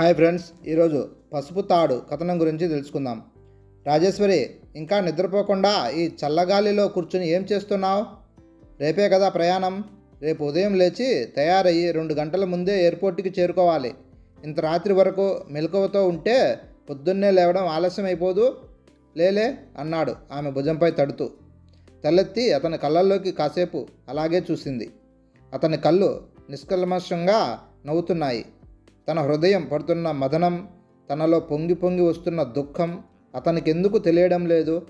Hi friends ఈరోజు పసుపు తాడు కథనం గురించి తెలుసుకుందాం. రాజేశ్వరి ఇంకా నిద్రపోకుండా ఈ చల్లగాలిలో కూర్చుని ఏం చేస్తున్నావు? రేపే కదా ప్రయాణం. రేపు ఉదయం లేచి తయారయ్యి రెండు గంటల ముందే ఎయిర్పోర్ట్కి చేరుకోవాలి. ఇంత రాత్రి వరకు మెలకువతో ఉంటే పొద్దున్నే లేవడం ఆలస్యం అయిపోదు. లేలే అన్నాడు ఆమె భుజంపై తడుతూ. తలెత్తి అతని కళ్ళల్లోకి కాసేపు అలాగే చూసింది. అతని కళ్ళు నిష్కల్మషంగా నవ్వుతున్నాయి. తన హృదయం పడుతున్న మదనం తనలో పొంగి పొంగి వస్తున్న దుఃఖం అతనికి ఎందుకు తెలియడం లేదు?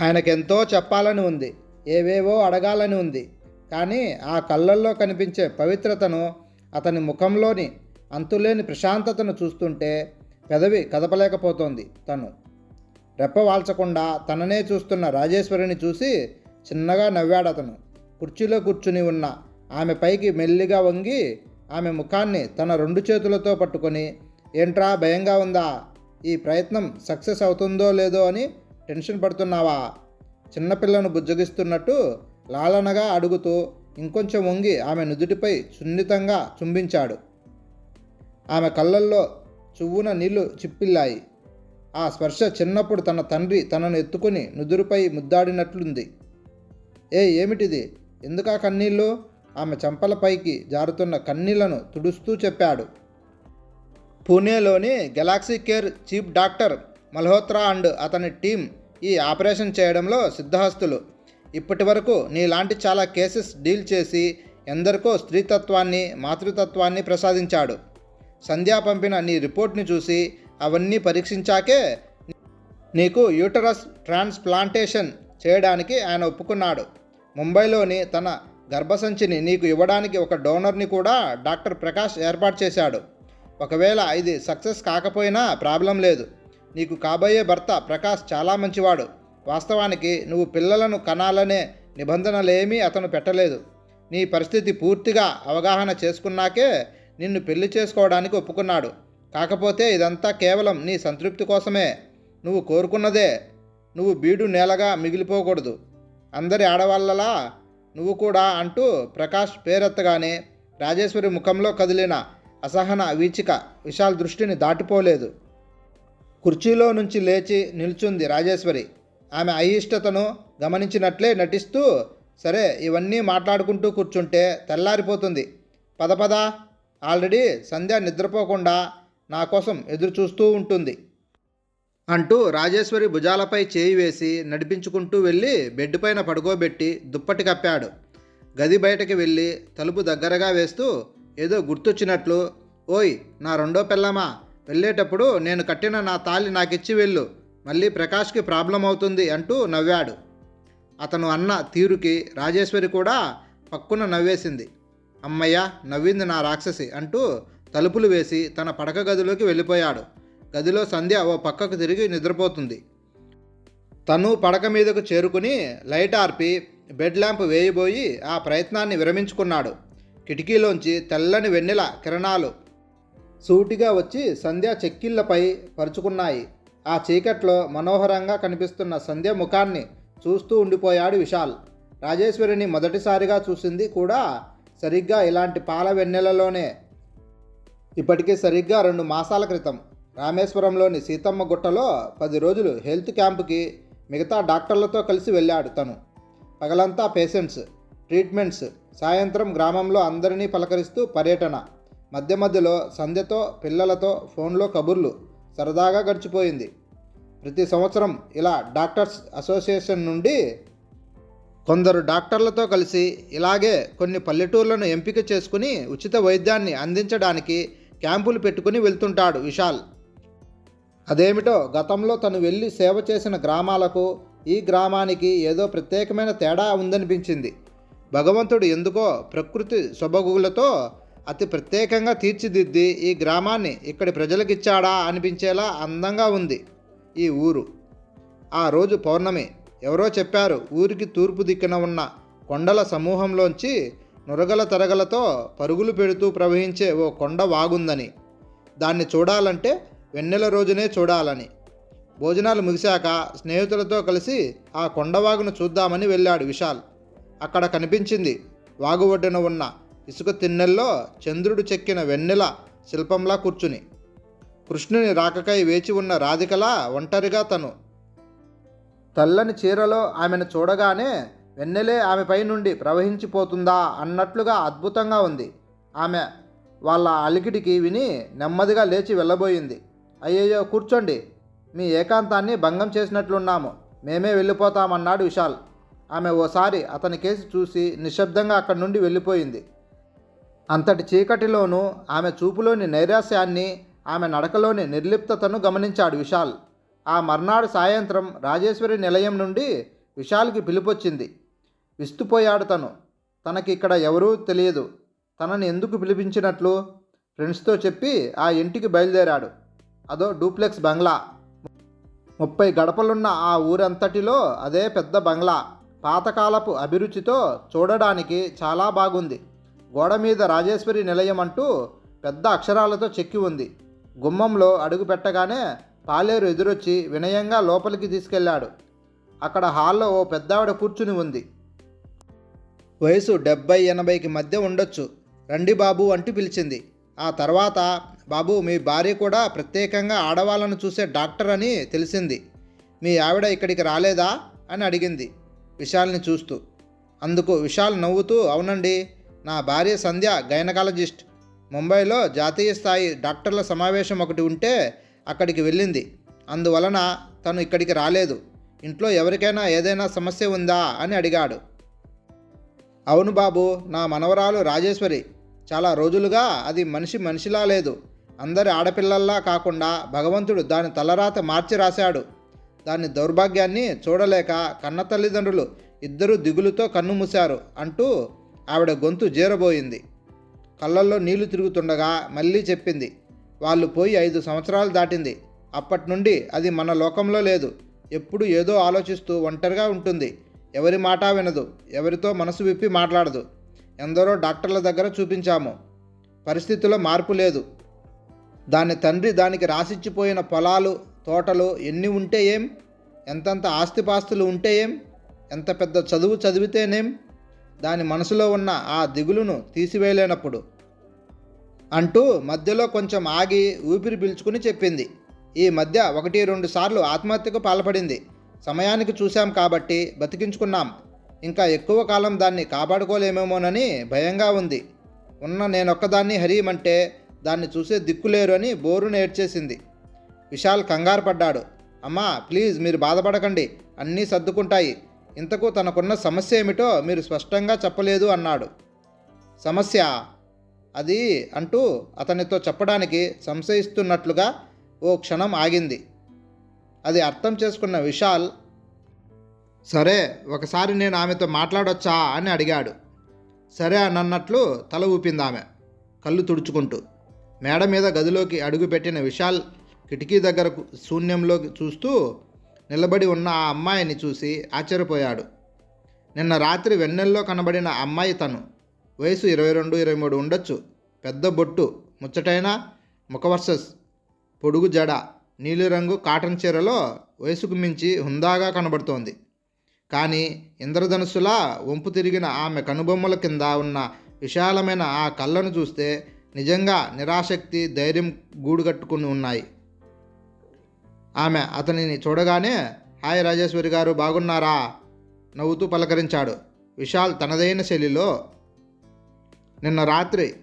ఆయనకెంతో చెప్పాలని ఉంది ఏవేవో అడగాలని ఉంది. కానీ ఆ కళ్ళల్లో కనిపించే పవిత్రతను అతని ముఖంలోని అంతులేని ప్రశాంతతను చూస్తుంటే పెదవి కదపలేకపోతోంది తను. రెప్పవాల్చకుండా తననే చూస్తున్న రాజేశ్వరిని చూసి చిన్నగా నవ్వాడు అతను కుర్చీలో కూర్చుని ఉన్న ఆమె పైకి మెల్లిగా వంగి ఆమె ముఖాన్ని తన రెండు చేతులతో పట్టుకొని ఏంట్రా భయంగా ఉందా? ఈ ప్రయత్నం సక్సెస్ అవుతుందో లేదో అని టెన్షన్ పడుతున్నావా? చిన్నపిల్లను బుజ్జగిస్తున్నట్టు లాలనగా అడుగుతూ ఇంకొంచెం వంగి ఆమె నుదుటిపై సున్నితంగా చుంబించాడు. ఆమె కళ్ళల్లో చువ్వున నీళ్ళు చిప్పిల్లాయి. ఆ స్పర్శ చిన్నప్పుడు తన తండ్రి తనను ఎత్తుకుని నుదురుపై ముద్దాడినట్లుంది. ఏ ఏమిటిది? ఎందుకా కన్నీళ్ళు? ఆమె చెంపలపైకి జారుతున్న కన్నీళ్ళను తుడుస్తూ చెప్పాడు. పూణేలోని galaxy care chief doctor Malhotra and అతని టీం ఈ ఆపరేషన్ చేయడంలో సిద్ధహస్తులు. ఇప్పటి వరకు నీలాంటి చాలా కేసెస్ డీల్ చేసి ఎందరికో స్త్రీతత్వాన్ని మాతృతత్వాన్ని ప్రసాదించాడు. సంధ్యా పంపిన నీ రిపోర్ట్ని చూసి అవన్నీ పరీక్షించాకే నీకు యూటరస్ ట్రాన్స్ప్లాంటేషన్ చేయడానికి ఆయన ఒప్పుకున్నాడు. ముంబైలోని తన గర్భసంచిని నీకు ఇవ్వడానికి ఒక డోనర్ని కూడా డాక్టర్ ప్రకాష్ ఏర్పాటు చేశాడు. ఒకవేళ ఇది సక్సెస్ కాకపోయినా ప్రాబ్లం లేదు. నీకు కాబోయే భర్త ప్రకాష్ చాలా మంచివాడు. వాస్తవానికి నువ్వు పిల్లలను కనాలనే నిబంధనలేమీ అతను పెట్టలేదు. నీ పరిస్థితి పూర్తిగా అవగాహన చేసుకున్నాకే నిన్ను పెళ్ళి చేసుకోవడానికి ఒప్పుకున్నాడు. కాకపోతే ఇదంతా కేవలం నీ సంతృప్తి కోసమే. నువ్వు కోరుకున్నదే. నువ్వు బీడు నేలగా మిగిలిపోకూడదు. అందరి ఆడవాళ్ళలా నువ్వు కూడా అంటూ ప్రకాష్ పేరెత్తగానే రాజేశ్వరి ముఖంలో కదిలిన అసహన వీచిక విశాల్ దృష్టిని దాటిపోలేదు. కుర్చీలో నుంచి లేచి నిల్చుంది రాజేశ్వరి. ఆమె అయిష్టతను గమనించినట్లే నటిస్తూ సరే ఇవన్నీ మాట్లాడుకుంటూ కూర్చుంటే తెల్లారిపోతుంది. పద పద ఆల్రెడీ సంధ్య నిద్రపోకుండా నా కోసం ఎదురు చూస్తూ ఉంటుంది. అంటూ రాజేశ్వరి భుజాలపై చేయి వేసి నడిపించుకుంటూ వెళ్ళి బెడ్ పైన పడుకోబెట్టి దుప్పటి కప్పాడు. గది బయటకి వెళ్ళి తలుపు దగ్గరగా వేస్తూ ఏదో గుర్తొచ్చినట్లు ఓయ్ నా రెండో పిల్లమా వెళ్ళేటప్పుడు నేను కట్టిన నా తాళి నాకిచ్చి వెళ్ళు. మళ్ళీ ప్రకాష్కి ప్రాబ్లం అవుతుంది అంటూ నవ్వాడు. అతను అన్న తీరుకి రాజేశ్వరి కూడా పక్కున నవ్వేసింది. అమ్మయ్య నవ్వింది నా రాక్షసి అంటూ తలుపులు వేసి తన పడక గదిలోకి వెళ్ళిపోయాడు. గదిలో సంధ్య ఓ పక్కకు తిరిగి నిద్రపోతుంది. తను పడక మీదకు చేరుకుని లైట్ ఆర్పి బెడ్ ల్యాంప్ వేయబోయి ఆ ప్రయత్నాన్ని విరమించుకున్నాడు. కిటికీలోంచి తెల్లని వెన్నెల కిరణాలు సూటిగా వచ్చి సంధ్య చెక్కిళ్ళపై పరుచుకున్నాయి. ఆ చీకట్లో మనోహరంగా కనిపిస్తున్న సంధ్య ముఖాన్ని చూస్తూ ఉండిపోయాడు విశాల్. రాజేశ్వరిని మొదటిసారిగా చూసింది కూడా సరిగ్గా ఇలాంటి పాల వెన్నెలలోనే. ఇప్పటికే సరిగ్గా రెండు మాసాల క్రితం. రామేశ్వరంలోని సీతమ్మ గుట్టలో పది రోజులు హెల్త్ క్యాంపుకి మిగతా డాక్టర్లతో కలిసి వెళ్ళాడు తను. పగలంతా పేషెంట్స్ ట్రీట్మెంట్స్ సాయంత్రం గ్రామంలో అందరినీ పలకరిస్తూ పర్యటన. మధ్య మధ్యలో సంధ్యతో పిల్లలతో ఫోన్లో కబుర్లు సరదాగా గడిచిపోయింది. ప్రతి సంవత్సరం ఇలా డాక్టర్స్ అసోసియేషన్ నుండి కొందరు డాక్టర్లతో కలిసి ఇలాగే కొన్ని పల్లెటూర్లను ఎంపిక చేసుకుని ఉచిత వైద్యాన్ని అందించడానికి క్యాంపులు పెట్టుకుని వెళ్తుంటాడు విశాల్. అదేమిటో గతంలో తను వెళ్ళి సేవ చేసిన గ్రామాలకు ఈ గ్రామానికి ఏదో ప్రత్యేకమైన తేడా ఉందనిపించింది. భగవంతుడు ఎందుకో ప్రకృతి సొబగులతో అతి ప్రత్యేకంగా తీర్చిదిద్ది ఈ గ్రామాన్ని ఇక్కడి ప్రజలకిచ్చాడా అనిపించేలా అందంగా ఉంది ఈ ఊరు. ఆ రోజు పౌర్ణమి ఎవరో చెప్పారు ఊరికి తూర్పు దిక్కున ఉన్న కొండల సమూహంలోంచి నురగల తరగలతో పరుగులు పెడుతూ ప్రవహించే ఓ కొండ వాగుందని. దాన్ని చూడాలంటే వెన్నెల రోజునే చూడాలని. భోజనాలు ముగిశాక స్నేహితులతో కలిసి ఆ కొండవాగును చూద్దామని వెళ్ళాడు విశాల్. అక్కడ కనిపించింది వాగు ఒడ్డున ఉన్న ఇసుక తిన్నెల్లో చంద్రుడు చెక్కిన వెన్నెల శిల్పంలా కూర్చుని. కృష్ణుని రాకకై వేచి ఉన్న రాధికలా ఒంటరిగా తను. తెల్లని చీరలో ఆమెను చూడగానే వెన్నెలే ఆమెపై నుండి ప్రవహించిపోతుందా అన్నట్లుగా అద్భుతంగా ఉంది. ఆమె వాళ్ళ అలికిడికి విని నెమ్మదిగా లేచి వెళ్ళబోయింది. అయ్యయ్యో కూర్చోండి. మీ ఏకాంతాన్ని భంగం చేసినట్లున్నాము. మేమే వెళ్ళిపోతామన్నాడు విశాల్. ఆమె ఓసారి అతని కేసు చూసి నిశ్శబ్దంగా అక్కడి నుండి వెళ్ళిపోయింది. అంతటి చీకటిలోనూ ఆమె చూపులోని నైరాశ్యాన్ని ఆమె నడకలోని నిర్లిప్తతను గమనించాడు విశాల్. ఆ మర్నాడు సాయంత్రం రాజేశ్వరి నిలయం నుండి విశాల్కి పిలుపొచ్చింది. విస్తుపోయాడు తను. తనకి ఇక్కడ ఎవరూ తెలియదు. తనని ఎందుకు పిలిపించినట్లు? ఫ్రెండ్స్తో చెప్పి ఆ ఇంటికి బయలుదేరాడు. అదో డూప్లెక్స్ బంగ్లా. ముప్పై గడపలున్న ఆ ఊరంతటిలో అదే పెద్ద బంగ్లా. పాతకాలపు అభిరుచితో చూడడానికి చాలా బాగుంది. గోడ మీద రాజేశ్వరి నిలయం అంటూ పెద్ద అక్షరాలతో చెక్కి ఉంది. గుమ్మంలో అడుగు పెట్టగానే పాలేరు ఎదురొచ్చి వినయంగా లోపలికి తీసుకెళ్ళాడు. అక్కడ హాల్లో ఓ పెద్దావిడ కూర్చుని ఉంది. వయసు డెబ్బై ఎనభైకి మధ్య ఉండొచ్చు. రండి బాబు అంటూ పిలిచింది. ఆ తర్వాత బాబు మీ భార్య కూడా ప్రత్యేకంగా ఆడవాళ్ళను చూసే డాక్టర్ అని తెలిసింది. మీ ఆవిడ ఇక్కడికి రాలేదా? అని అడిగింది విశాల్ని చూస్తూ. అందుకు విశాల్ నవ్వుతూ అవునండి నా భార్య సంధ్య గైనకాలజిస్ట్. ముంబైలో జాతీయ స్థాయి డాక్టర్ల సమావేశం ఒకటి ఉంటే అక్కడికి వెళ్ళింది. అందువలన తను ఇక్కడికి రాలేదు. ఇంట్లో ఎవరికైనా ఏదైనా సమస్య ఉందా? అని అడిగాడు. అవును బాబు నా మనవరాలు రాజేశ్వరి. చాలా రోజులుగా అది మనిషి మనిషిలా లేదు. అందరి ఆడపిల్లల్లా కాకుండా భగవంతుడు దాని తలరాత మార్చి రాశాడు. దాని దౌర్భాగ్యాన్ని చూడలేక కన్న తల్లిదండ్రులు ఇద్దరు దిగులుతో కన్ను మూశారు అంటూ ఆవిడ గొంతు జీరబోయింది. కళ్ళల్లో నీళ్ళు తిరుగుతుండగా మళ్ళీ చెప్పింది వాళ్ళు పోయి ఐదు సంవత్సరాలు దాటింది. అప్పటి నుండి అది మన లోకంలో లేదు. ఎప్పుడు ఏదో ఆలోచిస్తూ ఒంటరిగా ఉంటుంది. ఎవరి మాట వినదు. ఎవరితో మనసు విప్పి మాట్లాడదు. ఎందరో డాక్టర్ల దగ్గర చూపించాము. పరిస్థితిలో మార్పు లేదు. దాని తండ్రి దానికి రాసిచ్చిపోయిన పొలాలు తోటలు ఎన్ని ఉంటే ఏం? ఎంతంత ఆస్తిపాస్తులు ఉంటే ఏం? ఎంత పెద్ద చదువు చదివితేనేం దాని మనసులో ఉన్న ఆ దిగులును తీసివేయలేనప్పుడు అంటూ మధ్యలో కొంచెం ఆగి ఊపిరి పీల్చుకుని చెప్పింది. ఈ మధ్య ఒకటి రెండు సార్లు ఆత్మహత్యకు పాల్పడింది. సమయానికి చూశాం కాబట్టి బతికించుకున్నాం. ఇంకా ఎక్కువ కాలం దాన్ని కాపాడుకోలేమేమోనని భయంగా ఉంది. ఉన్న నేనొక్కదాన్ని హరియమంటే దాన్ని చూసే దిక్కులేరు అని బోరును ఏడ్చేసింది. విశాల్ కంగారు పడ్డాడు. అమ్మా ప్లీజ్ మీరు బాధపడకండి. అన్నీ సర్దుకుంటాయి. ఇంతకు తనకున్న సమస్య ఏమిటో మీరు స్పష్టంగా చెప్పలేదు అన్నాడు. సమస్య? అది అంటూ అతనితో చెప్పడానికి సంశయిస్తున్నట్లుగా ఓ క్షణం ఆగింది. అది అర్థం చేసుకున్న విశాల్ సరే ఒకసారి నేను ఆమెతో మాట్లాడొచ్చా అని అడిగాడు. సరే అని అన్నట్లు తల ఊపింది ఆమె కళ్ళు తుడుచుకుంటూ. మేడ మీద గదిలోకి అడుగుపెట్టిన విశాల్ కిటికీ దగ్గర శూన్యంలోకి చూస్తూ నిలబడి ఉన్న ఆ అమ్మాయిని చూసి ఆశ్చర్యపోయాడు. నిన్న రాత్రి వెన్నెల్లో కనబడిన అమ్మాయి తను. వయసు ఇరవై రెండు ఇరవై మూడు ఉండొచ్చు. పెద్ద బొట్టు ముచ్చటైన ముఖవర్సస్ పొడుగు జడ నీలిరంగు కాటన్ చీరలో వయసుకు మించి హుందాగా కనబడుతోంది. కానీ ఇంద్రధనుసులా వంపు తిరిగిన ఆమె కనుబొమ్మల కింద ఉన్న విశాలమైన ఆ కళ్ళను చూస్తే నిజంగా నిరాశక్తి ధైర్యం గూడుగట్టుకుని ఉన్నాయి. ఆమె అతనిని చూడగానే హాయ్ రాజేశ్వరి గారు బాగున్నారా? నవ్వుతూ పలకరించాడు. విశాల్ తనదైన శైలిలో నిన్న రాత్రి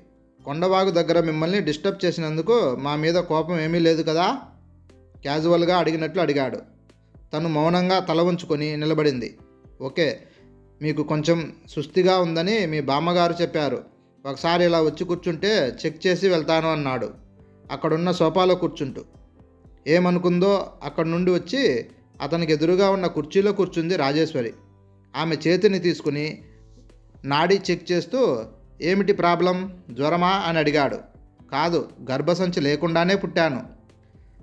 కొండవాగు దగ్గర మిమ్మల్ని డిస్టర్బ్ చేసినందుకు మా మీద కోపం ఏమీ లేదు కదా? క్యాజువల్గా అడిగినట్లు అడిగాడు. తను మౌనంగా తల ఉంచుకొని నిలబడింది. ఓకే మీకు కొంచెం సుస్థిగా ఉందని మీ బామ్మగారు చెప్పారు. ఒకసారి ఇలా వచ్చి కూర్చుంటే చెక్ చేసి వెళ్తాను అన్నాడు. అక్కడున్న సోఫాలో కూర్చుంటూ. ఏమనుకుందో అక్కడి నుండి వచ్చి అతనికి ఎదురుగా ఉన్న కుర్చీలో కూర్చుంది రాజేశ్వరి. ఆమె చేతిని తీసుకుని నాడీ చెక్ చేస్తూ ఏమిటి ప్రాబ్లం? జ్వరమా? అని అడిగాడు. కాదు గర్భసంచి లేకుండానే పుట్టాను.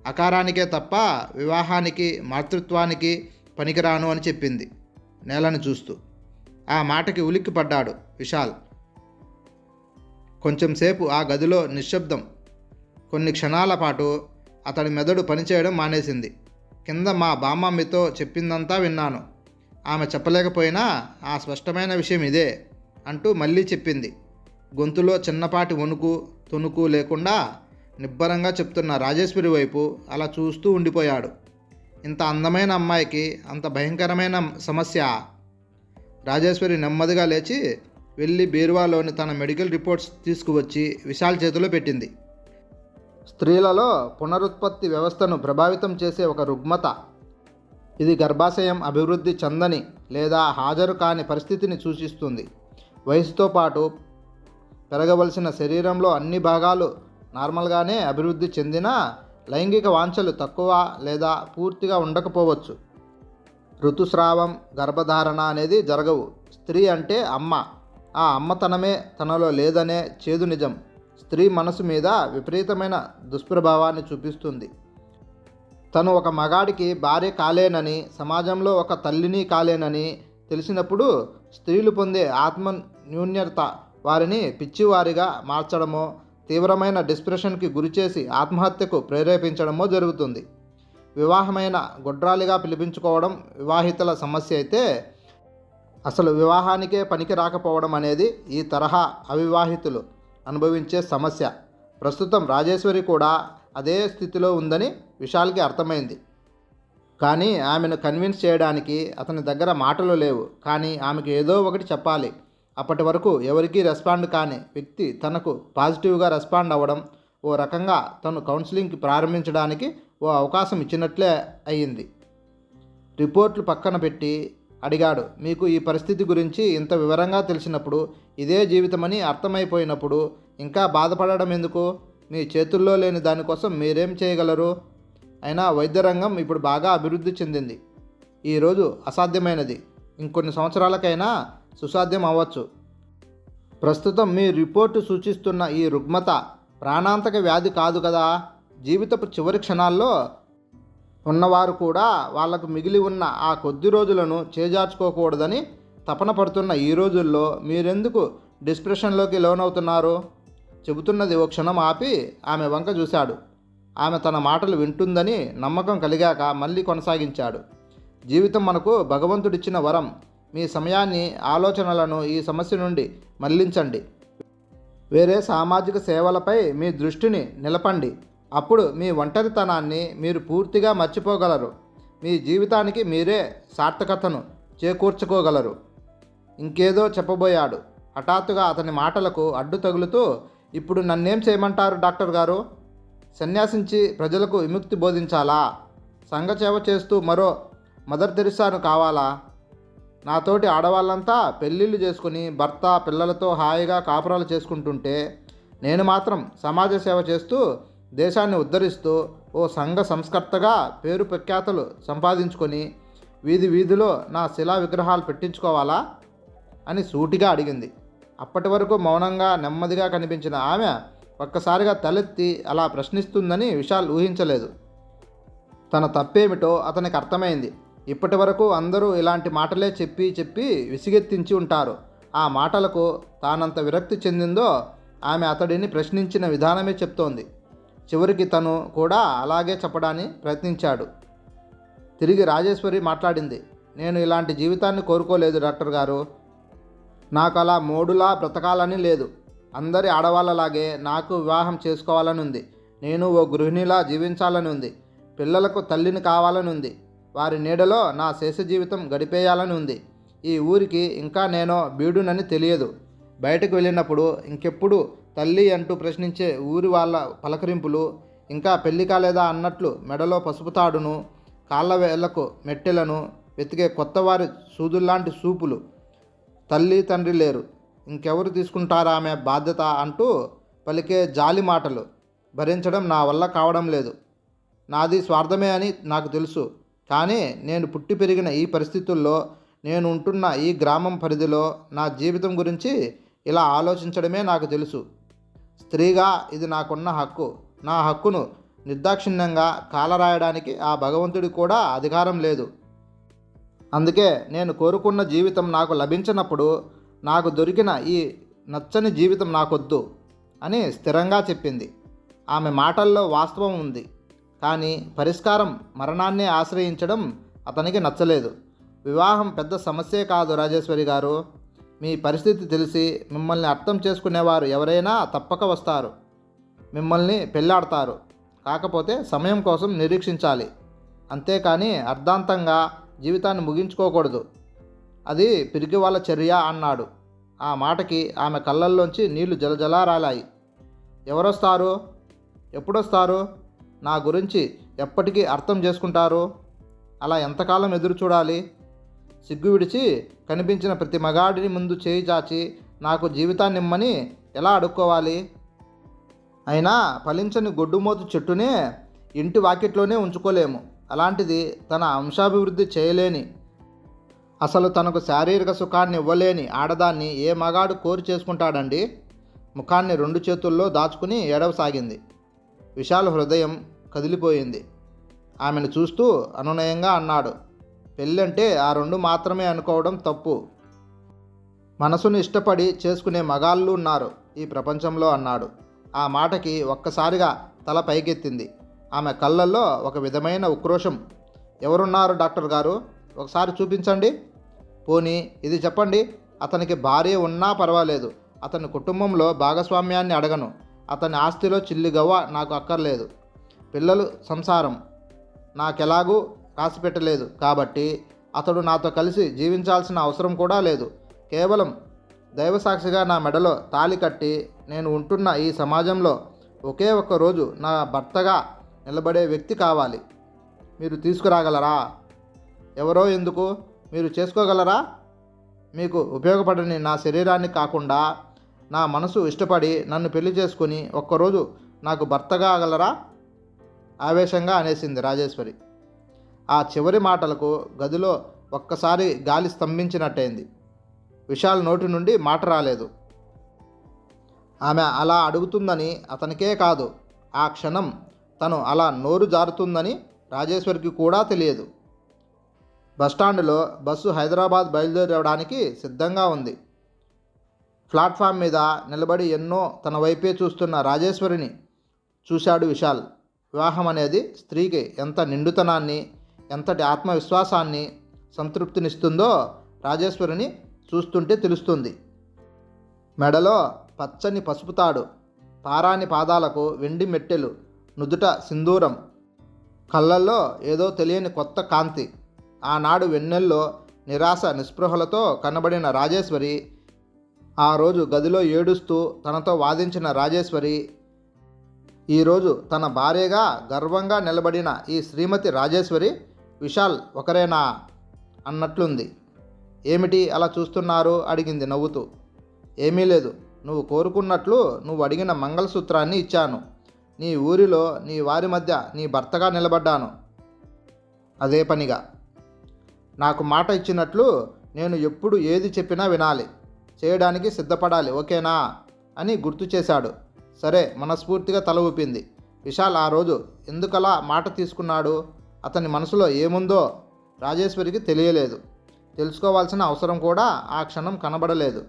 అకారానికే తప్ప వివాహానికి మాతృత్వానికి పనికిరాను అని చెప్పింది నేలను చూస్తూ. ఆ మాటకి ఉలిక్కి పడ్డాడు విశాల్. కొంచెంసేపు ఆ గదిలో నిశ్శబ్దం. కొన్ని క్షణాల పాటు అతడి మెదడు పనిచేయడం మానేసింది. కింద మా బామ్మమ్మితో చెప్పిందంతా విన్నాను. ఆమె చెప్పలేకపోయినా ఆ స్పష్టమైన విషయం ఇదే అంటూ మళ్ళీ చెప్పింది. గొంతులో చిన్నపాటి వణుకు తొణుకు లేకుండా నిబ్బరంగా చెప్తున్న రాజేశ్వరి వైపు అలా చూస్తూ ఉండిపోయాడు. ఇంత అందమైన అమ్మాయికి అంత భయంకరమైన సమస్య. రాజేశ్వరి నెమ్మదిగా లేచి వెళ్ళి బీరువాలోని తన మెడికల్ రిపోర్ట్స్ తీసుకువచ్చి విశాల్ చేతిలో పెట్టింది. స్త్రీలలో పునరుత్పత్తి వ్యవస్థను ప్రభావితం చేసే ఒక రుగ్మత. ఇది గర్భాశయం అభివృద్ధి చెందని లేదా హాజరు కాని పరిస్థితిని సూచిస్తుంది. వయసుతో పాటు పెరగవలసిన శరీరంలో అన్ని భాగాలు నార్మల్గానే అభివృద్ధి చెందినా లైంగిక వాంఛలు తక్కువ లేదా పూర్తిగా ఉండకపోవచ్చు. ఋతుస్రావం గర్భధారణ అనేది జరగవు. స్త్రీ అంటే అమ్మ. ఆ అమ్మతనమే తనలో లేదనే చేదు నిజం. స్త్రీ మనసు మీద విపరీతమైన దుష్ప్రభావాన్ని చూపిస్తుంది. తను ఒక మగాడికి భార్య కాలేనని సమాజంలో ఒక తల్లిని కాలేనని తెలిసినప్పుడు స్త్రీలు పొందే ఆత్మ న్యూన్యత వారిని పిచ్చివారిగా మార్చడమో తీవ్రమైన డిస్ప్రెషన్కి గురిచేసి ఆత్మహత్యకు ప్రేరేపించడమో జరుగుతుంది. వివాహమైన గొడ్రాలిగా పిలిపించుకోవడం వివాహితల సమస్య అయితే అసలు వివాహానికే పనికి రాకపోవడం అనేది ఈ తరహా అవివాహితులు అనుభవించే సమస్య. ప్రస్తుతం రాజేశ్వరి కూడా అదే స్థితిలో ఉందని విశాల్కి అర్థమైంది. కానీ ఆమెను కన్విన్స్ చేయడానికి అతని దగ్గర మాటలు లేవు. కానీ ఆమెకు ఏదో ఒకటి చెప్పాలి. అప్పటి వరకు ఎవరికీ రెస్పాండ్ కాని వ్యక్తి తనకు పాజిటివ్గా రెస్పాండ్ అవ్వడం ఓ రకంగా తను కౌన్సిలింగ్కి ప్రారంభించడానికి ఓ అవకాశం ఇచ్చినట్లే అయ్యింది. రిపోర్ట్లు పక్కన పెట్టి అడిగాడు. మీకు ఈ పరిస్థితి గురించి ఇంత వివరంగా తెలిసినప్పుడు ఇదే జీవితమని అర్థమైపోయినప్పుడు ఇంకా బాధపడడం ఎందుకు? మీ చేతుల్లో లేని దానికోసం మీరేం చేయగలరు? అయినా వైద్య రంగం ఇప్పుడు బాగా అభివృద్ధి చెందింది. ఈరోజు అసాధ్యమైనది. ఇంకొన్ని సంవత్సరాలకైనా సుసాధ్యం అవ్వచ్చు. ప్రస్తుతం మీ రిపోర్టు సూచిస్తున్న ఈ రుగ్మత ప్రాణాంతక వ్యాధి కాదు కదా? జీవితపు చివరి క్షణాల్లో ఉన్నవారు కూడా వాళ్ళకు మిగిలి ఉన్న ఆ కొద్ది రోజులను చేజార్చుకోకూడదని తపన పడుతున్న ఈ రోజుల్లో మీరెందుకు డిస్ప్రెషన్లోకి లోనవుతున్నారు? చెబుతున్నది ఓ క్షణం ఆపి ఆమె వంక చూశాడు. ఆమె తన మాటలు వింటుందని నమ్మకం కలిగాక మళ్ళీ కొనసాగించాడు. జీవితం మనకు భగవంతుడిచ్చిన వరం. మీ సమయాన్ని ఆలోచనలను ఈ సమస్య నుండి మళ్ళించండి. వేరే సామాజిక సేవలపై మీ దృష్టిని నిలపండి. అప్పుడు మీ ఒంటరితనాన్ని మీరు పూర్తిగా మర్చిపోగలరు. మీ జీవితానికి మీరే సార్థకతను చేకూర్చుకోగలరు. ఇంకేదో చెప్పబోయాడు. హఠాత్తుగా అతని మాటలకు అడ్డు తగులుతూ ఇప్పుడు నన్నేం చేయమంటారు డాక్టర్ గారు? సన్యాసించి ప్రజలకు విముక్తి బోధించాలా? సంఘసేవ చేస్తూ మరో మదర్ తెరిసాను కావాలా? నాతోటి ఆడవాళ్ళంతా పెళ్ళిళ్ళు చేసుకుని భర్త పిల్లలతో హాయిగా కాపురాలు చేసుకుంటుంటే నేను మాత్రం సమాజ సేవ చేస్తూ దేశాన్ని ఉద్ధరిస్తూ ఓ సంఘ సంస్కర్తగా పేరు ప్రఖ్యాతలు సంపాదించుకొని వీధి వీధిలో నా శిలా విగ్రహాలు పెట్టించుకోవాలా? అని సూటిగా అడిగింది. అప్పటి వరకు మౌనంగా నెమ్మదిగా కనిపించిన ఆమె ఒక్కసారిగా తలెత్తి అలా ప్రశ్నిస్తుందని విశాల్ ఊహించలేదు. తన తప్పేమిటో అతనికి అర్థమైంది. ఇప్పటి వరకు అందరూ ఇలాంటి మాటలే చెప్పి చెప్పి విసిగెత్తించి ఉంటారు. ఆ మాటలకు తానంత విరక్తి చెందిందో ఆమె అతడిని ప్రశ్నించిన విధానమే చెప్తోంది. చివరికి తను కూడా అలాగే చెప్పడాన్ని ప్రయత్నించాడు. తిరిగి రాజేశ్వరి మాట్లాడింది నేను ఇలాంటి జీవితాన్ని కోరుకోలేదు డాక్టర్ గారు. నాకు అలా మోడులా బ్రతకాలని లేదు. అందరి ఆడవాళ్ళలాగే నాకు వివాహం చేసుకోవాలని ఉంది. నేను ఓ గృహిణిలా జీవించాలని ఉంది. పిల్లలకు తల్లిని కావాలని ఉంది. వారి నీడలో నా శేష జీవితం గడిపేయాలని ఉంది. ఈ ఊరికి ఇంకా నేను బీడునని తెలియదు. బయటకు వెళ్ళినప్పుడు ఇంకెప్పుడు తల్లి అంటూ ప్రశ్నించే ఊరి వాళ్ళ పలకరింపులు ఇంకా పెళ్ళి కాలేదా? అన్నట్లు మెడలో పసుపు తాడును కాళ్ళ వేళ్ళకు మెట్టెలను వెతికే కొత్తవారి సూదుల్లాంటి సూపులు. తల్లి తండ్రి లేరు. ఇంకెవరు తీసుకుంటారా ఆమె బాధ్యత? అంటూ పలికే జాలి మాటలు. భరించడం నా వల్ల కావడం లేదు. నాది స్వార్థమే అని నాకు తెలుసు. కానీ నేను పుట్టి పెరిగిన ఈ పరిస్థితుల్లో నేను ఉంటున్న ఈ గ్రామం పరిధిలో నా జీవితం గురించి ఇలా ఆలోచించడమే నాకు తెలుసు. స్త్రీగా ఇది నాకున్న హక్కు. నా హక్కును నిర్దాక్షిణ్యంగా కాలరాయడానికి ఆ భగవంతుడి కూడా అధికారం లేదు. అందుకే నేను కోరుకున్న జీవితం నాకు లభించినప్పుడు నాకు దొరికిన ఈ నచ్చని జీవితం నాకొద్దు అని స్థిరంగా చెప్పింది. ఆమె మాటల్లో వాస్తవం ఉంది. కానీ పరిష్కారం మరణాన్నే ఆశ్రయించడం అతనికి నచ్చలేదు. వివాహం పెద్ద సమస్యే కాదు రాజేశ్వరి గారు. మీ పరిస్థితి తెలిసి మిమ్మల్ని అర్థం చేసుకునేవారు ఎవరైనా తప్పక వస్తారు. మిమ్మల్ని పెళ్ళాడతారు కాకపోతే సమయం కోసం నిరీక్షించాలి. అంతేకాని అర్ధాంతంగా జీవితాన్ని ముగించుకోకూడదు. అది పిరికి వాళ్ళ చర్య అన్నాడు. ఆ మాటకి ఆమె కళ్ళల్లోంచి నీళ్ళు జలజలా రాలాయి ఎవరొస్తారు? ఎప్పుడొస్తారు? నా గురించి ఎప్పటికీ అర్థం చేసుకుంటారు? అలా ఎంతకాలం ఎదురు చూడాలి సిగ్గు విడిచి కనిపించిన ప్రతి మగాడిని ముందు చేయి చాచి నాకు జీవితాన్ని ఇమ్మని ఎలా అడుక్కోవాలి? అయినా ఫలించని గొడ్డుమోతు చెట్టునే ఇంటి వాకిట్లోనే ఉంచుకోలేము. అలాంటిది తన అంశాభివృద్ధి చేయలేని. అసలు తనకు శారీరక సుఖాన్ని ఇవ్వలేని ఆడదాన్ని ఏ మగాడు కోరి చేసుకుంటాడండి? ముఖాన్ని రెండు చేతుల్లో దాచుకుని ఏడవసాగింది. విశాల హృదయం కదిలిపోయింది. ఆమెను చూస్తూ అనునయంగా అన్నాడు. పెళ్ళంటే ఆ రెండు మాత్రమే అనుకోవడం తప్పు. మనసును ఇష్టపడి చేసుకునే మగాళ్ళు ఉన్నారు ఈ ప్రపంచంలో అన్నాడు. ఆ మాటకి ఒక్కసారిగా తల పైకెత్తింది. ఆమె కళ్ళల్లో ఒక విధమైన ఉక్రోషం. ఎవరున్నారు డాక్టర్ గారు? ఒకసారి చూపించండి. పోనీ ఇది చెప్పండి. అతనికి భార్య ఉన్నా పర్వాలేదు. అతని కుటుంబంలో భాగస్వామ్యాన్ని అడగను. అతని ఆస్తిలో చిల్లిగవ్వ నాకు అక్కర్లేదు. పిల్లలు సంసారం. నాకెలాగూ రాసి పెట్టలేదు కాబట్టి అతడు నాతో కలిసి జీవించాల్సిన అవసరం కూడా లేదు. కేవలం దైవసాక్షిగా నా మెడలో తాళి కట్టి నేను ఉంటున్న ఈ సమాజంలో ఒకే ఒక్క రోజు నా భర్తగా నిలబడే వ్యక్తి కావాలి. మీరు తీసుకురాగలరా? ఎవరో ఎందుకు? మీరు చేసుకోగలరా? మీకు ఉపయోగపడని నా శరీరాన్ని కాకుండా నా మనసు ఇష్టపడి నన్ను పెళ్ళి చేసుకుని ఒక్కరోజు నాకు భర్తగా గలరా? ఆవేశంగా అనేసింది రాజేశ్వరి. ఆ చివరి మాటలకు గదిలో ఒక్కసారి గాలి స్తంభించినట్టయింది. విశాల్ నోటి నుండి మాట రాలేదు. ఆమె అలా అడుగుతుందని అతనికే కాదు ఆ క్షణం తను అలా నోరు జారుతుందని రాజేశ్వరికి కూడా తెలియదు. బస్టాండ్లో బస్సు హైదరాబాద్ బయలుదేరడానికి సిద్ధంగా ఉంది. ప్లాట్ఫామ్ మీద నిలబడి ఎన్నో తన వైపే చూస్తున్న రాజేశ్వరిని చూశాడు విశాల్. వివాహం అనేది స్త్రీకి ఎంత నిండుతనాన్ని ఎంతటి ఆత్మవిశ్వాసాన్ని సంతృప్తినిస్తుందో రాజేశ్వరిని చూస్తుంటే తెలుస్తుంది. మెడలో పచ్చని పసుపుతాడు పారాని పాదాలకు వెండి మెట్టెలు నుదుట సింధూరం కళ్ళల్లో ఏదో తెలియని కొత్త కాంతి ఆనాడు వెన్నెల్లో నిరాశ నిస్పృహలతో కనబడిన రాజేశ్వరి ఆ రోజు గదిలో ఏడుస్తూ తనతో వాదించిన రాజేశ్వరి ఈరోజు తన భార్యగా గర్వంగా నిలబడిన ఈ శ్రీమతి రాజేశ్వరి విశాల్ ఒకరేనా? అన్నట్లుంది. ఏమిటి అలా చూస్తున్నారు? అడిగింది నవ్వుతూ. ఏమీ లేదు. నువ్వు కోరుకున్నట్లు నువ్వు అడిగిన మంగళసూత్రాన్ని ఇచ్చాను. నీ ఊరిలో నీ వారి మధ్య నీ భర్తగా నిలబడ్డాను. అదే పనిగా. నాకు మాట ఇచ్చినట్లు నేను ఎప్పుడు ఏది చెప్పినా వినాలి. చేయడానికి సిద్ధపడాలి ఓకేనా? అని గుర్తు చేశాడు. సరే మనస్ఫూర్తిగా తల ఊపింది. విశాల్ ఆ రోజు ఎందుకలా మాట తీసుకున్నాడు? అతని మనసులో ఏముందో రాజేశ్వరికి తెలియలేదు. తెలుసుకోవాల్సిన అవసరం కూడా ఆ క్షణం కనబడలేదు.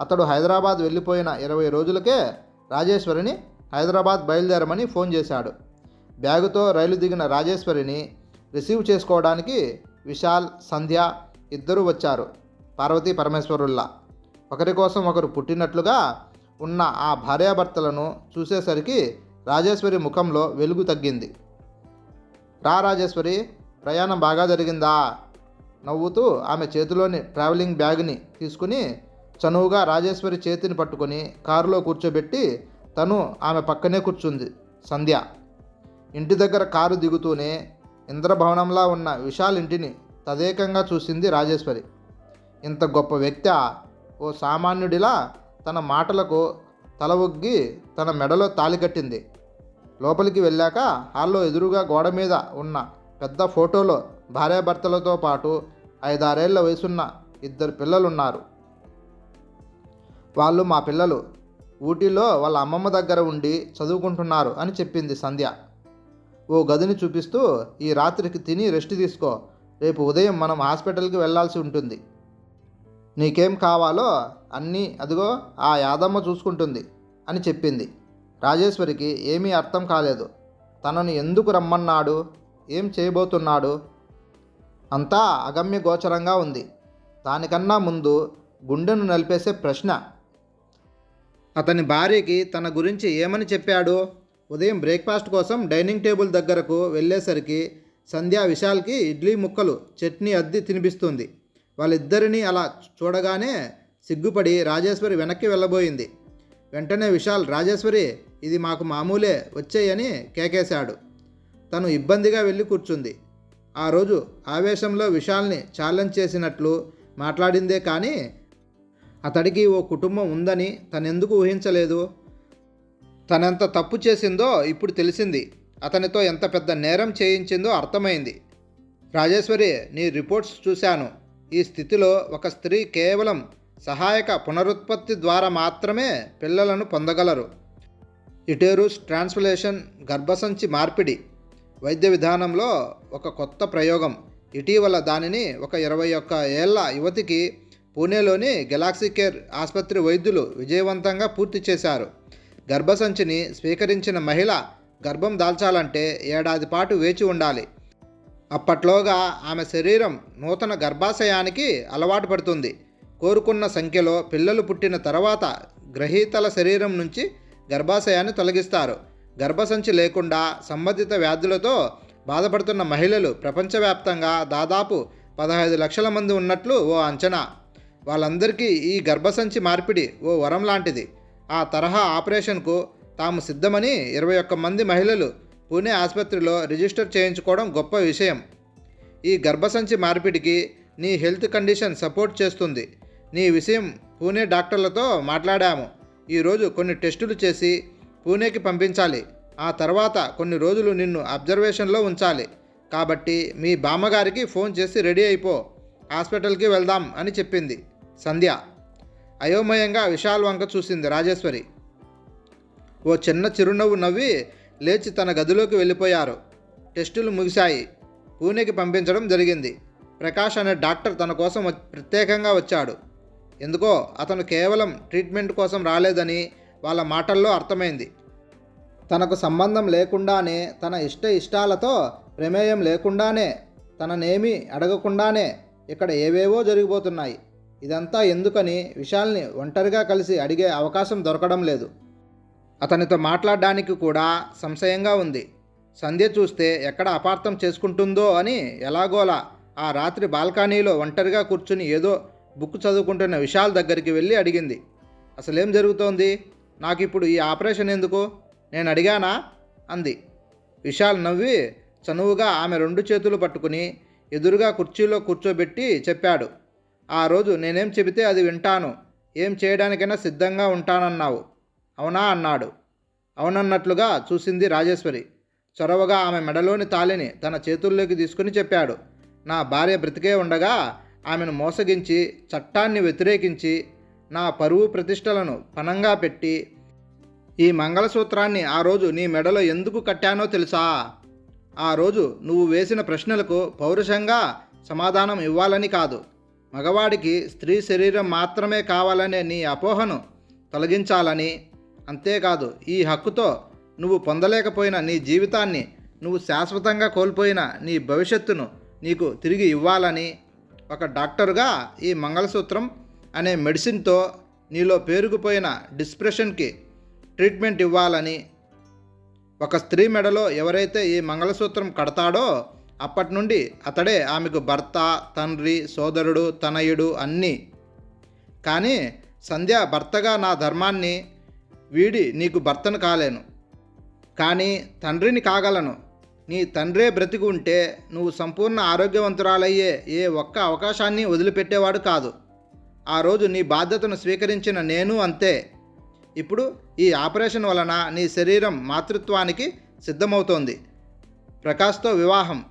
అతడు హైదరాబాద్ వెళ్ళిపోయిన ఇరవై రోజులకే రాజేశ్వరిని హైదరాబాద్ బయలుదేరమని ఫోన్ చేశాడు. బ్యాగుతో రైలు దిగిన రాజేశ్వరిని రిసీవ్ చేసుకోవడానికి విశాల్ సంధ్య ఇద్దరూ వచ్చారు. పార్వతీ పరమేశ్వరుల్లా. ఒకరి కోసం ఒకరు పుట్టినట్లుగా ఉన్న ఆ భార్యాభర్తలను చూసేసరికి రాజేశ్వరి ముఖంలో వెలుగు తగ్గింది. రా రాజేశ్వరి ప్రయాణం బాగా జరిగిందా? నవ్వుతూ ఆమె చేతిలోని ట్రావెలింగ్ బ్యాగ్ని తీసుకుని చనువుగా రాజేశ్వరి చేతిని పట్టుకొని కారులో కూర్చోబెట్టి తను ఆమె పక్కనే కూర్చుంది సంధ్య. ఇంటి దగ్గర కారు దిగుతూనే ఇంద్రభవనంలా ఉన్న విశాల్ ఇంటిని తదేకంగా చూసింది రాజేశ్వరి. ఇంత గొప్ప వ్యక్తి ఓ సామాన్యుడిలా తన మాటలకు తల ఒగ్గి తన మెడలో తాలి కట్టింది. లోపలికి వెళ్ళాక హాల్లో ఎదురుగా గోడ మీద ఉన్న పెద్ద ఫోటోలో భార్యాభర్తలతో పాటు ఐదారేళ్ళ వయసున్న ఇద్దరు పిల్లలున్నారు. వాళ్ళు మా పిల్లలు. ఊటీలో వాళ్ళ అమ్మమ్మ దగ్గర ఉండి చదువుకుంటున్నారు అని చెప్పింది సంధ్య. ఓ గదిని చూపిస్తూ ఈ రాత్రికి తిని రెస్ట్ తీసుకో. రేపు ఉదయం మనం హాస్పిటల్కి వెళ్ళాల్సి ఉంటుంది. నీకేం కావాలో అన్నీ అదిగో ఆ యాదమ్మ చూసుకుంటుంది అని చెప్పింది. రాజేశ్వరికి ఏమీ అర్థం కాలేదు. తనను ఎందుకు రమ్మన్నాడు? ఏం చేయబోతున్నాడు? అంతా అగమ్య గోచరంగా ఉంది. దానికన్నా ముందు గుండెను నలిపేసే ప్రశ్న. అతని భార్యకి తన గురించి ఏమని చెప్పాడు? ఉదయం బ్రేక్ఫాస్ట్ కోసం డైనింగ్ టేబుల్ దగ్గరకు వెళ్ళేసరికి సంధ్యా విశాల్కి ఇడ్లీ ముక్కలు చట్నీ అద్ది తినిపిస్తుంది. వాళ్ళిద్దరినీ అలా చూడగానే సిగ్గుపడి రాజేశ్వరి వెనక్కి వెళ్ళబోయింది. వెంటనే విశాల్ రాజేశ్వరి ఇది మాకు మామూలే వచ్చేయని కేకేశాడు. తను ఇబ్బందిగా వెళ్ళి కూర్చుంది. ఆ రోజు ఆవేశంలో విశాల్ని ఛాలెంజ్ చేసినట్లు మాట్లాడిందే కానీ అతడికి ఓ కుటుంబం ఉందని తనెందుకు ఊహించలేదు. తనెంత తప్పు చేసిందో ఇప్పుడు తెలిసింది. అతనితో ఎంత పెద్ద నేరం చేయించిందో అర్థమైంది. రాజేశ్వరి నీ రిపోర్ట్స్ చూశాను. ఈ స్థితిలో ఒక స్త్రీ కేవలం సహాయక పునరుత్పత్తి ద్వారా మాత్రమే పిల్లలను పొందగలరు. ఇటేరుస్ ట్రాన్స్ఫలేషన్ గర్భసంచి మార్పిడి వైద్య విధానంలో ఒక కొత్త ప్రయోగం. ఇటీవల దానిని ఒక ఇరవై ఒక్క ఏళ్ళ యువతికి పూణేలోని గెలాక్సీ కేర్ ఆసుపత్రి వైద్యులు విజయవంతంగా పూర్తి చేశారు. గర్భసంచిని స్వీకరించిన మహిళ గర్భం దాల్చాలంటే ఏడాది పాటు వేచి ఉండాలి. అప్పట్లోగా ఆమె శరీరం నూతన గర్భాశయానికి అలవాటు పడుతుంది. కోరుకున్న సంఖ్యలో పిల్లలు పుట్టిన తర్వాత గ్రహీతల శరీరం నుంచి గర్భాశయాన్ని తొలగిస్తారు. గర్భసంచి లేకుండా సంబంధిత వ్యాధులతో బాధపడుతున్న మహిళలు ప్రపంచవ్యాప్తంగా దాదాపు పదహైదు లక్షల మంది ఉన్నట్లు ఓ అంచనా. వాళ్ళందరికీ ఈ గర్భసంచి మార్పిడి ఓ వరం లాంటిది. ఆ తరహా ఆపరేషన్కు తాము సిద్ధమని ఇరవై ఒక్క మంది మహిళలు పూణే ఆసుపత్రిలో రిజిస్టర్ చేయించుకోవడం గొప్ప విషయం. ఈ గర్భసంచి మార్పిడికి నీ హెల్త్ కండిషన్ సపోర్ట్ చేస్తుంది. నీ విషయం పూణే డాక్టర్లతో మాట్లాడాము. ఈరోజు కొన్ని టెస్టులు చేసి పూణేకి పంపించాలి. ఆ తర్వాత కొన్ని రోజులు నిన్ను అబ్జర్వేషన్లో ఉంచాలి. కాబట్టి మీ బామ్మగారికి ఫోన్ చేసి రెడీ అయిపో. హాస్పిటల్కి వెళ్దాం అని చెప్పింది సంధ్య. అయోమయంగా విశాల్ వంక చూసింది రాజేశ్వరి. ఓ చిన్న చిరునవ్వు నవ్వి లేచి తన గదిలోకి వెళ్ళిపోయారు. టెస్టులు ముగిశాయి. పూణేకి పంపించడం జరిగింది. ప్రకాష్ అనే డాక్టర్ తన కోసం ప్రత్యేకంగా వచ్చాడు. ఎందుకో అతను కేవలం ట్రీట్మెంట్ కోసం రాలేదని వాళ్ళ మాటల్లో అర్థమైంది. తనకు సంబంధం లేకుండానే తన ఇష్ట ఇష్టాలతో ప్రమేయం లేకుండానే తననేమీ అడగకుండానే ఇక్కడ ఏవేవో జరిగిపోతున్నాయి. ఇదంతా ఎందుకని విశాల్ని ఒంటరిగా కలిసి అడిగే అవకాశం దొరకడం లేదు. అతనితో మాట్లాడడానికి కూడా సంశయంగా ఉంది. సంధ్య చూస్తే ఎక్కడ అపార్థం చేసుకుంటుందో అని ఎలాగోలా ఆ రాత్రి బాల్కనీలో ఒంటరిగా కూర్చుని ఏదో బుక్ చదువుకుంటున్న విశాల్ దగ్గరికి వెళ్ళి అడిగింది అసలేం జరుగుతోంది? నాకు ఇప్పుడు ఈ ఆపరేషన్ ఎందుకు? నేను అడిగానా? అంది. విశాల్ నవ్వి చనువుగా ఆమె రెండు చేతులు పట్టుకుని ఎదురుగా కుర్చీలో కూర్చోబెట్టి చెప్పాడు ఆ రోజు నేనేం చెబితే అది వింటాను. ఏం చేయడానికైనా సిద్ధంగా ఉంటానన్నావు. అవునా? అన్నాడు. అవునన్నట్లుగా చూసింది రాజేశ్వరి. చొరవగా ఆమె మెడలోని తాళిని తన చేతుల్లోకి తీసుకుని చెప్పాడు నా భార్య బ్రతికే ఉండగా ఆమెను మోసగించి చట్టాన్ని వ్యతిరేకించి నా పరువు ప్రతిష్టలను పనంగా పెట్టి ఈ మంగళసూత్రాన్ని ఆ రోజు నీ మెడలో ఎందుకు కట్టానో తెలుసా? ఆ రోజు నువ్వు వేసిన ప్రశ్నలకు పౌరుషంగా సమాధానం ఇవ్వాలని కాదు. మగవాడికి స్త్రీ శరీరం మాత్రమే కావాలనే నీ అపోహను తొలగించాలని. అంతేకాదు ఈ హక్కుతో నువ్వు పొందలేకపోయిన నీ జీవితాన్ని నువ్వు శాశ్వతంగా కోల్పోయిన నీ భవిష్యత్తును నీకు తిరిగి ఇవ్వాలని. ఒక డాక్టరుగా ఈ మంగళసూత్రం అనే మెడిసిన్తో నీలో పేరుకుపోయిన డిస్ప్రెషన్కి ట్రీట్మెంట్ ఇవ్వాలని ఒక స్త్రీ మెడలో ఎవరైతే ఈ మంగళసూత్రం కడతాడో అప్పటి నుండి అతడే ఆమెకు భర్త తండ్రి సోదరుడు తనయుడు అన్నీ. కానీ సంధ్య భర్తగా నా ధర్మాన్ని వీడి నీకు భర్తను కాలేను. కానీ తండ్రిని కాగలను. నీ తండ్రే బ్రతికి ఉంటే నువ్వు సంపూర్ణ ఆరోగ్యవంతురాలయ్యే ఏ ఒక్క అవకాశాన్ని వదిలిపెట్టేవాడు కాదు. ఆ రోజు నీ బాధ్యతను స్వీకరించిన నేను అంతే. ఇప్పుడు ఈ ఆపరేషన్ వలన నీ శరీరం మాతృత్వానికి సిద్ధమవుతోంది. ప్రకాష్తో వివాహం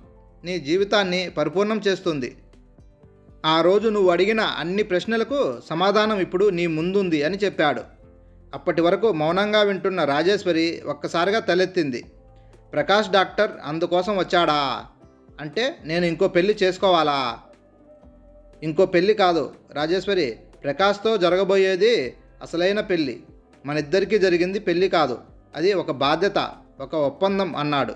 నీ జీవితాన్ని పరిపూర్ణం చేస్తుంది. ఆ రోజు నువ్వు అడిగిన అన్ని ప్రశ్నలకు సమాధానం ఇప్పుడు నీ ముందుంది అని చెప్పాడు. అప్పటి వరకు మౌనంగా వింటున్న రాజేశ్వరి ఒక్కసారిగా తలెత్తింది. ప్రకాష్ డాక్టర్ అందుకోసం వచ్చాడా? అంటే నేను ఇంకో పెళ్ళి చేసుకోవాలా? ఇంకో పెళ్ళి కాదు. రాజేశ్వరి ప్రకాష్తో జరగబోయేది అసలైన పెళ్ళి మనిద్దరికీ జరిగింది పెళ్ళి కాదు. అది ఒక బాధ్యత ఒక ఒప్పందం అన్నాడు.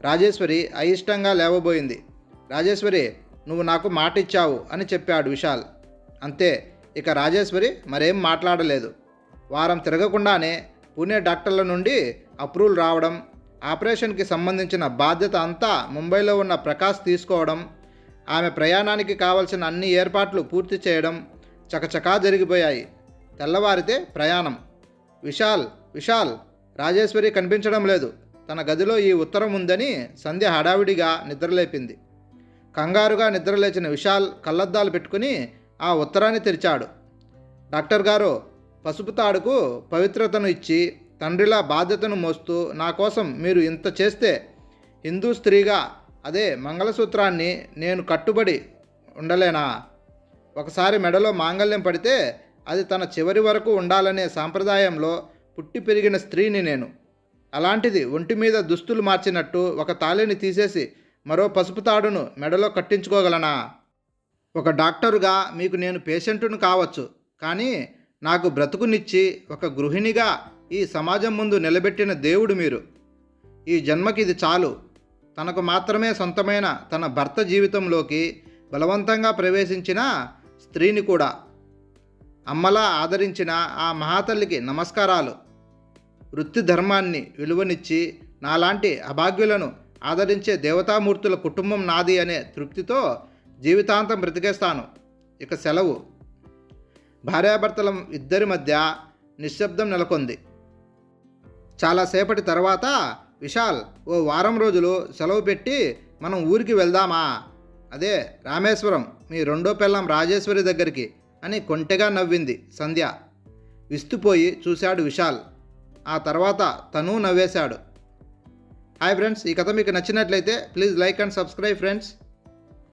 రాజేశ్వరి అయిష్టంగా లేవబోయింది. రాజేశ్వరి నువ్వు నాకు మాట ఇచ్చావు అని చెప్పాడు విశాల్. అంతే ఇక రాజేశ్వరి మరేం మాట్లాడలేదు. వారం తిరగకుండానే పూణే డాక్టర్ల నుండి అప్రూవల్ రావడం ఆపరేషన్కి సంబంధించిన బాధ్యత అంతా ముంబైలో ఉన్న ప్రకాష్ తీసుకోవడం ఆమె ప్రయాణానికి కావలసిన అన్ని ఏర్పాట్లు పూర్తి చేయడం చకచకా జరిగిపోయాయి. తెల్లవారితే ప్రయాణం. విశాల్ విశాల్ రాజేశ్వరి కనిపించడం లేదు. తన గదిలో ఈ ఉత్తరం ఉందని సంధ్య హడావిడిగా నిద్రలేపింది. కంగారుగా నిద్రలేచిన విశాల్ కళ్ళద్దాలు పెట్టుకుని ఆ ఉత్తరాన్ని తెరిచాడు. డాక్టర్ గారు పసుపు తాడుకు పవిత్రతను ఇచ్చి తండ్రిలా బాధ్యతను మోస్తూ నా కోసం మీరు ఇంత చేస్తే హిందూ స్త్రీగా అదే మంగళసూత్రాన్ని నేను కట్టుబడి ఉండలేనా? ఒకసారి మెడలో మాంగల్యం పడితే అది తన చివరి వరకు ఉండాలనే సాంప్రదాయంలో పుట్టి పెరిగిన స్త్రీని నేను. అలాంటిది ఒంటి మీద దుస్తులు మార్చినట్టు ఒక తాళిని తీసేసి మరో పసుపు తాడును మెడలో కట్టించుకోగలనా? ఒక డాక్టరుగా మీకు నేను పేషెంటును కావచ్చు కానీ నాకు బ్రతుకునిచ్చి ఒక గృహిణిగా ఈ సమాజం ముందు నిలబెట్టిన దేవుడు మీరు. ఈ జన్మకి ఇది చాలు. తనకు మాత్రమే సొంతమైన తన భర్త జీవితంలోకి బలవంతంగా ప్రవేశించిన స్త్రీని కూడా అమ్మలా ఆదరించిన ఆ మహాతల్లికి నమస్కారాలు. వృత్తి ధర్మాన్ని విలువనిచ్చి నాలాంటి అభాగ్యులను ఆదరించే దేవతామూర్తుల కుటుంబం నాది అనే తృప్తితో జీవితాంతం బ్రతికేస్తాను. ఇక సెలవు. భార్యాభర్తల ఇద్దరి మధ్య నిశ్శబ్దం నెలకొంది. చాలాసేపటి తర్వాత విశాల్ ఓ వారం రోజులు సెలవు పెట్టి మనం ఊరికి వెళ్దామా? అదే రామేశ్వరం మీ రెండో పిల్లం రాజేశ్వరి దగ్గరికి అని కొంటెగా నవ్వింది సంధ్య. విస్తుపోయి చూశాడు విశాల్. ఆ తర్వాత తను నవ్వేశాడు. హాయ్ ఫ్రెండ్స్ ఈ కథ మీకు నచ్చినట్లయితే please like and subscribe friends.